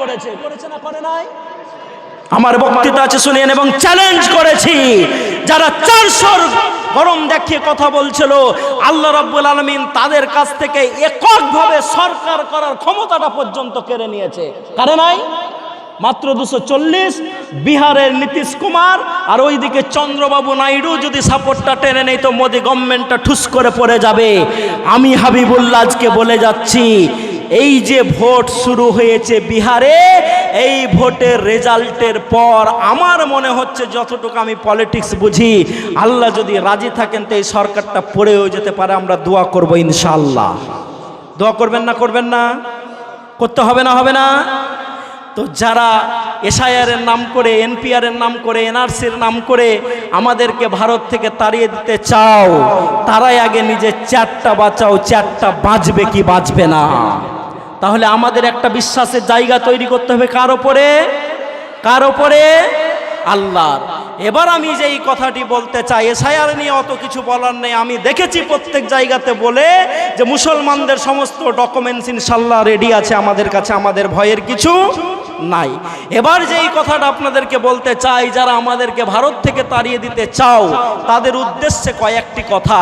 করেছে। করেছে না, করে নাই? আমার বক্তৃতা আছে শুনেন এবং চ্যালেঞ্জ করেছি। যারা চারশোর গরম দেখিয়ে কথা বলছিল, আল্লাহ রাব্বুল আলমিন তাদের কাছ থেকে এককভাবে সরকার করার ক্ষমতাটা পর্যন্ত কেড়ে নিয়েছে। কারে নাই? মাত্র দুশো চল্লিশ, বিহারের নীতিশ কুমার আর ওইদিকে চন্দ্রবাবু নাইডু যদি সাপোর্টটা টেনে নেই তো মোদি গভর্নমেন্টটা ঠুস করে পড়ে যাবে। আমি হাবিবুল্লাহ আজকে বলে যাচ্ছি এই যে ভোট শুরু হয়েছে বিহারে, এই ভোটের রেজাল্টের পর আমার মনে হচ্ছে যতটুকু আমি পলিটিক্স বুঝি, আল্লাহ যদি রাজি থাকেন তো এই সরকারটা পড়েও যেতে পারে, আমরা দোয়া করব ইনশাল্লাহ দোয়া করবেন না করবেন না? করতে হবে না হবে না? তো যারা এসআইআরের নাম করে এনপিআরের নাম করে এনআরসির নাম করে আমাদেরকে ভারত থেকে তাড়িয়ে দিতে চাও, তারাই আগে নিজের চারটা বাঁচাও চারটা বাঁচবে কি বাঁচবে না। তাহলে আমাদের একটা বিশ্বাসের জায়গা তৈরি করতে হবে কার ওপরে? কার ওপরে? আল্লাহর। এবার আমি যে এই কথাটি বলতে চাই এসআইআর নিয়ে অত কিছু বলার নেই। আমি দেখেছি প্রত্যেক জায়গাতে বলে যে মুসলমানদের সমস্ত ডকুমেন্টস ইনশাল্লাহ রেডি আছে, আমাদের কাছে আমাদের ভয়ের কিছু নাই। এবার যে এই কথাটা আপনাদেরকে বলতে চাই, যারা আমাদেরকে ভারত থেকে তাড়িয়ে দিতে চাও, তাদের উদ্দেশ্যে কয়েকটি কথা।